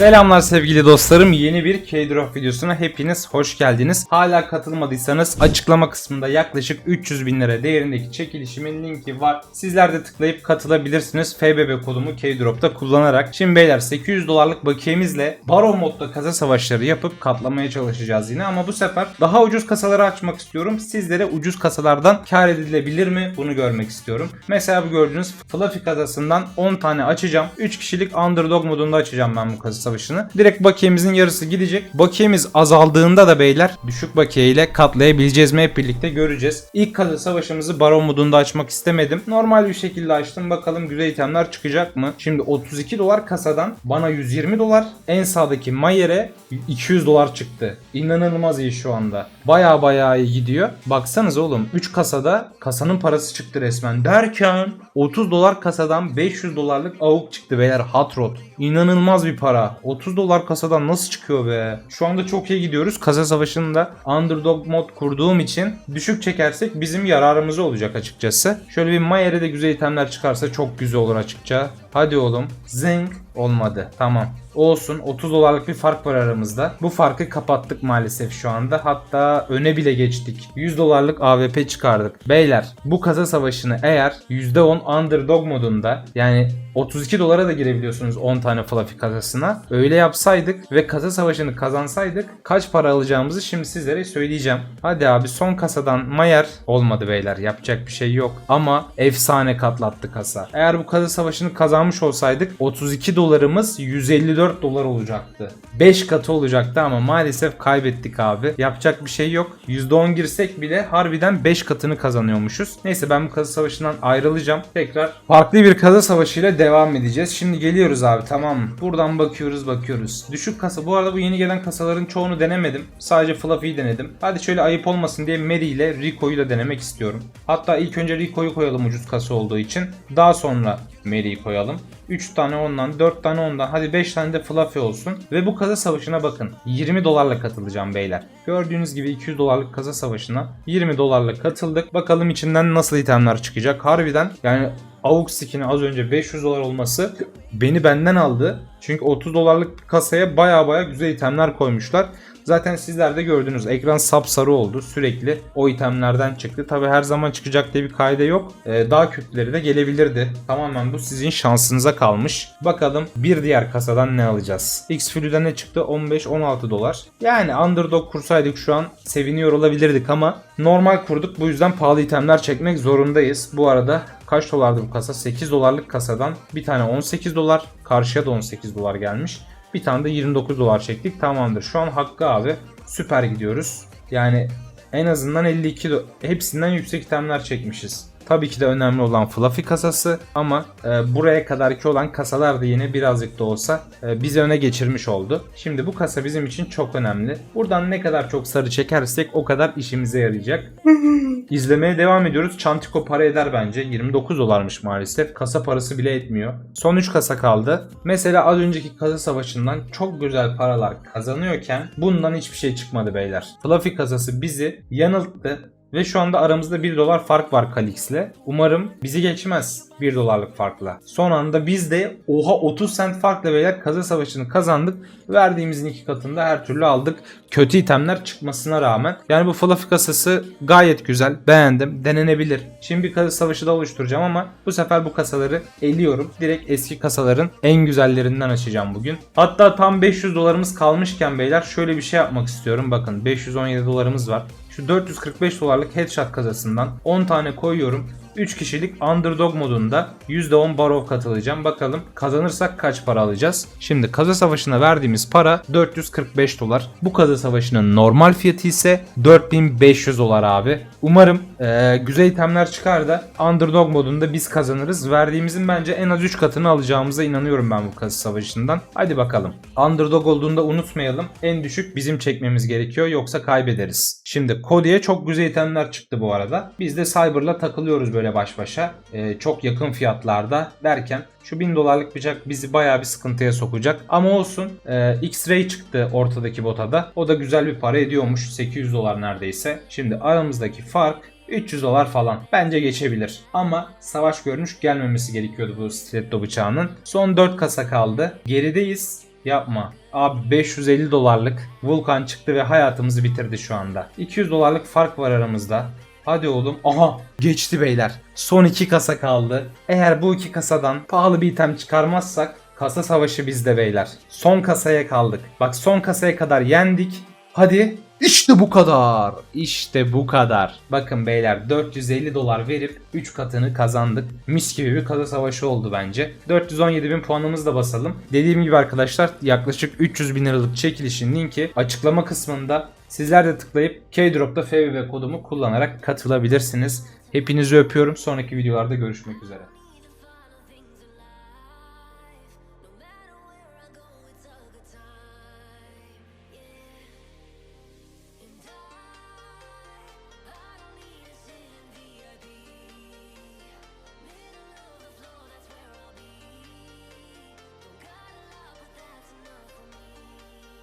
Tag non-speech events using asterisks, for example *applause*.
Selamlar sevgili dostlarım. Yeni bir K-Drop videosuna hepiniz hoş geldiniz. Hala katılmadıysanız açıklama kısmında yaklaşık 300 bin lira değerindeki çekilişimin linki var. Sizler de tıklayıp katılabilirsiniz. FBB kodumu K-Drop'ta kullanarak. Şimdi beyler 800 dolarlık bakiyemizle Baron modda kasa savaşları yapıp katlamaya çalışacağız yine. Ama bu sefer daha ucuz kasaları açmak istiyorum. Sizlere ucuz kasalardan kar edilebilir mi? Bunu görmek istiyorum. Mesela bu gördüğünüz Fluffy kasasından 10 tane açacağım. 3 kişilik underdog modunda açacağım ben bu kasa savaşını. Direkt bakiyemizin yarısı gidecek. Bakiyemiz azaldığında da beyler düşük bakiye ile katlayabileceğiz mi hep birlikte göreceğiz. İlk kasa savaşımızı baron modunda açmak istemedim. Normal bir şekilde açtım. Bakalım güzel itemler çıkacak mı? Şimdi 32 dolar kasadan bana 120 dolar. En sağdaki Mayer'e 200 dolar çıktı. İnanılmaz iyi şu anda. Baya baya iyi gidiyor. Baksanız oğlum 3 kasada kasanın parası çıktı resmen. Derken 30 dolar kasadan 500 dolarlık avuk çıktı beyler hot rod. İnanılmaz bir para. 30 dolar kasadan nasıl çıkıyor be? Şu anda çok iyi gidiyoruz. Kasa savaşında underdog mod kurduğum için düşük çekersek bizim yararımıza olacak açıkçası. Şöyle bir Mayer'e de güzel itemler çıkarsa çok güzel olur açıkça. Hadi oğlum. Zing olmadı. Tamam. Olsun 30 dolarlık bir fark var aramızda. Bu farkı kapattık maalesef şu anda. Hatta öne bile geçtik. 100 dolarlık AWP çıkardık. Beyler bu kasa savaşını eğer %10 underdog modunda yani 32 dolara da girebiliyorsunuz 10 tane Fluffy kasasına. Öyle yapsaydık ve kasa savaşını kazansaydık kaç para alacağımızı şimdi sizlere söyleyeceğim. Hadi abi son kasadan Mayer olmadı beyler yapacak bir şey yok. Ama efsane katlattı kasa. Eğer bu kasa savaşını kazanmış olsaydık 32 dolarımız 154 dolar olacaktı. 5 katı olacaktı ama maalesef kaybettik abi. Yapacak bir şey yok. %10 girsek bile harbiden 5 katını kazanıyormuşuz. Neyse ben bu kasa savaşından ayrılacağım. Tekrar farklı bir kasa savaşıyla devam edeceğiz. Şimdi geliyoruz abi tamam mı? Buradan bakıyoruz bakıyoruz. Düşük kasa. Bu arada bu yeni gelen kasaların çoğunu denemedim. Sadece Fluffy'yi denedim. Hadi şöyle ayıp olmasın diye Mary ile Rico'yu da denemek istiyorum. Hatta ilk önce Rico'yu koyalım ucuz kasa olduğu için. Daha sonra Mary'i koyalım. 3 tane ondan, 4 tane ondan, hadi 5 tane de Fluffy olsun. Ve bu kasa savaşına bakın. 20 dolarla katılacağım beyler. Gördüğünüz gibi 200 dolarlık kasa savaşına 20 dolarla katıldık. Bakalım içinden nasıl itemler çıkacak. Harbiden yani AUX skin'i az önce 500 dolar olması beni benden aldı. Çünkü 30 dolarlık kasaya baya baya güzel itemler koymuşlar. Zaten sizler de gördünüz ekran sapsarı oldu. Sürekli o itemlerden çıktı. Tabi her zaman çıkacak diye bir kaide yok. Ee, daha kötüleri de gelebilirdi. Tamamen bu sizin şansınıza kalmış. Bakalım bir diğer kasadan ne alacağız? X-Flu'da ne çıktı? 15-16 dolar. Yani underdog kursaydık şu an seviniyor olabilirdik ama normal kurduk. Bu yüzden pahalı itemler çekmek zorundayız. Bu arada kaç dolardı bu kasa? 8 dolarlık kasadan bir tane 18 dolar. Karşıya da 18 dolar gelmiş. Bir tane de 29 dolar çektik. Tamamdır. Şu an Hakkı abi süper gidiyoruz. Yani en azından 52 do- hepsinden yüksek itemler çekmişiz. Tabii ki de önemli olan Fluffy kasası ama e, buraya kadarki olan kasalar da yine birazcık da olsa e, bizi öne geçirmiş oldu. Şimdi bu kasa bizim için çok önemli. Buradan ne kadar çok sarı çekersek o kadar işimize yarayacak. *laughs* İzlemeye devam ediyoruz. Çantiko para eder bence. 29 dolarmış maalesef. Kasa parası bile etmiyor. Son 3 kasa kaldı. Mesela az önceki kasa savaşından çok güzel paralar kazanıyorken bundan hiçbir şey çıkmadı beyler. Fluffy kasası bizi yanılttı. Ve şu anda aramızda 1 dolar fark var Kalix'le. Umarım bizi geçmez 1 dolarlık farkla. Son anda biz de oha 30 sent farkla beyler kasa savaşını kazandık. Verdiğimizin iki katında her türlü aldık. Kötü itemler çıkmasına rağmen. Yani bu Fluffy kasası gayet güzel. Beğendim. Denenebilir. Şimdi bir kasa savaşı da oluşturacağım ama bu sefer bu kasaları eliyorum. Direkt eski kasaların en güzellerinden açacağım bugün. Hatta tam 500 dolarımız kalmışken beyler şöyle bir şey yapmak istiyorum. Bakın 517 dolarımız var. Şu 445 dolarlık headshot kasasından 10 tane koyuyorum. 3 kişilik underdog modunda %10 barov katılacağım. Bakalım kazanırsak kaç para alacağız? Şimdi kaza savaşına verdiğimiz para 445 dolar. Bu kaza savaşının normal fiyatı ise 4500 dolar abi. Umarım eee, güzel itemler çıkar da underdog modunda biz kazanırız. Verdiğimizin bence en az 3 katını alacağımıza inanıyorum ben bu kaza savaşından. Hadi bakalım. Underdog olduğunda unutmayalım. En düşük bizim çekmemiz gerekiyor yoksa kaybederiz. Şimdi Cody'ye çok güzel itemler çıktı bu arada. Biz de Cyber'la takılıyoruz böyle baş başa. Ee, çok yakın fiyatlarda derken şu 1000 dolarlık bıçak bizi bayağı bir sıkıntıya sokacak. Ama olsun ee, X-Ray çıktı ortadaki botada. O da güzel bir para ediyormuş. 800 dolar neredeyse. Şimdi aramızdaki fark 300 dolar falan. Bence geçebilir. Ama savaş görünüş gelmemesi gerekiyordu bu stiletto bıçağının. Son 4 kasa kaldı. Gerideyiz. Yapma. Abi 550 dolarlık Vulkan çıktı ve hayatımızı bitirdi şu anda. 200 dolarlık fark var aramızda. Hadi oğlum. Aha geçti beyler. Son iki kasa kaldı. Eğer bu iki kasadan pahalı bir item çıkarmazsak kasa savaşı bizde beyler. Son kasaya kaldık. Bak son kasaya kadar yendik. Hadi. İşte bu kadar. İşte bu kadar. Bakın beyler 450 dolar verip 3 katını kazandık. Mis gibi bir kasa savaşı oldu bence. 417 bin puanımızı da basalım. Dediğim gibi arkadaşlar yaklaşık 300 bin liralık çekilişin linki açıklama kısmında. Sizler de tıklayıp Keydrop'ta FBB kodumu kullanarak katılabilirsiniz. Hepinizi öpüyorum. Sonraki videolarda görüşmek üzere.